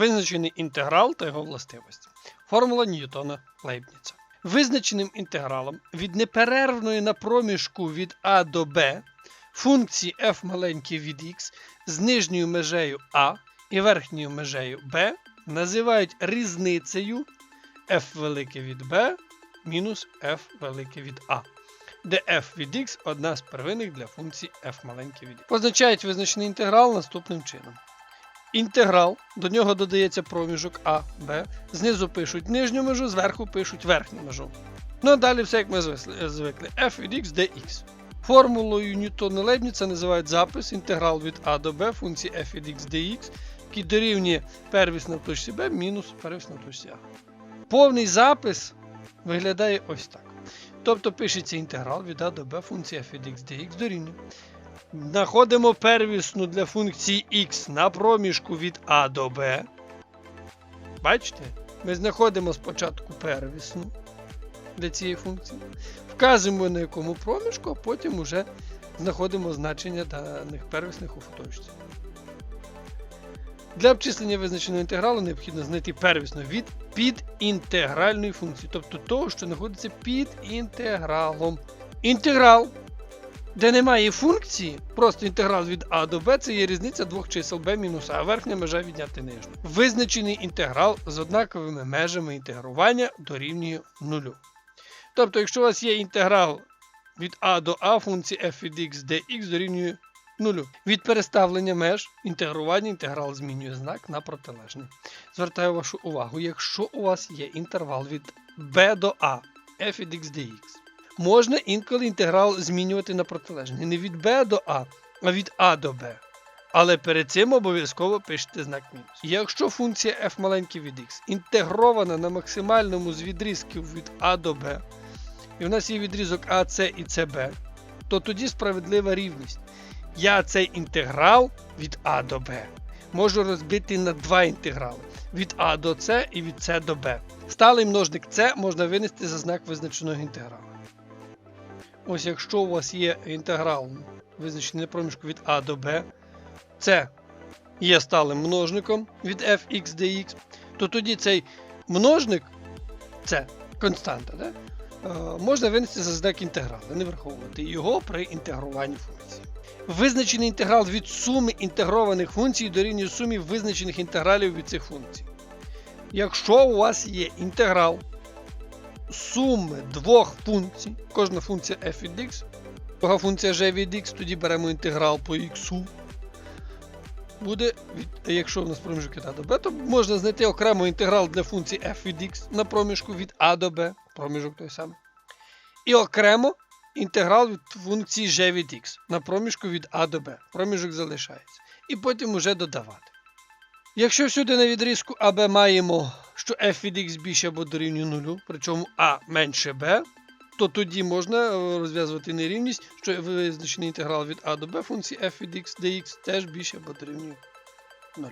Визначений інтеграл та його властивості. Формула Ньютона Лейбніца. Визначеним інтегралом від неперервної на проміжку від А до Б функції f маленький від x з нижньою межею А і верхньою межею Б називають різницею f велике від b мінус f велике від a, де f від x одна з первинних для функції f маленьке від x. Позначають визначений інтеграл наступним чином. Інтеграл, до нього додається проміжок А, Б, знизу пишуть нижню межу, зверху пишуть верхню межу. Ну а далі все як ми звикли. f від x dx. Формулою Ньютона Лейбніца називають запис інтеграл від А до Б функції f від x dx, який дорівнює первісна точці b мінус первісна точці А. Повний запис виглядає ось так. Тобто пишеться інтеграл від А до Б функції f від x dx дорівнює. Знаходимо первісну для функції x на проміжку від А до Б. Бачите? Ми знаходимо спочатку первісну для цієї функції. Вказуємо на якому проміжку, а потім вже знаходимо значення даних первісних у фоточці. Для обчислення визначеного інтегралу необхідно знайти первісну від підінтегральної функції, тобто того, що знаходиться під інтегралом. Інтеграл, де немає функції, просто інтеграл від А до Б це є різниця двох чисел b мінус А, верхня межа відняти нижню. Визначений інтеграл з однаковими межами інтегрування дорівнює нулю. Тобто, якщо у вас є інтеграл від А до А функції f від x dx дорівнює нулю. Від переставлення меж інтегрування інтеграл змінює знак на протилежний. Звертаю вашу увагу, якщо у вас є інтервал від b до a f від x dx, можна інколи інтеграл змінювати на протилежний. Не від b до a, а від a до b. Але перед цим обов'язково пишете знак мінус. Якщо функція f маленький від x інтегрована на максимальному з відрізків від a до b, і в нас є відрізок АС і СБ, то тоді справедлива рівність. Я цей інтеграл від А до Б можу розбити на два інтеграли від А до С і від С до Б. Сталий множник С можна винести за знак визначеного інтегралу. Ось якщо у вас є інтеграл, визначений на проміжку від А до Б, С є сталим множником від fx dx, то тоді цей множник С константа, да? е, можна винести за знак інтегралу, не враховувати його при інтегруванні функції. Визначений інтеграл від суми інтегрованих функцій дорівнює сумі визначених інтегралів від цих функцій. Якщо у вас є інтеграл суми двох функцій, кожна функція f від x, друга функція g від x, тоді беремо інтеграл по x. Буде, якщо у нас проміжок від А до Б, то можна знайти окремо інтеграл для функції f від x на проміжку від А до Б, проміжок той самий. І окремо інтеграл від функції g від x на проміжку від А до Б. Проміжок залишається. І потім уже додавати. Якщо всюди на відрізку АБ маємо, що f від x більше або дорівнює 0, причому А менше b, то тоді можна е, розв'язувати нерівність, що визначений інтеграл від А до b функції f від x dx теж більше або дорівнює 0.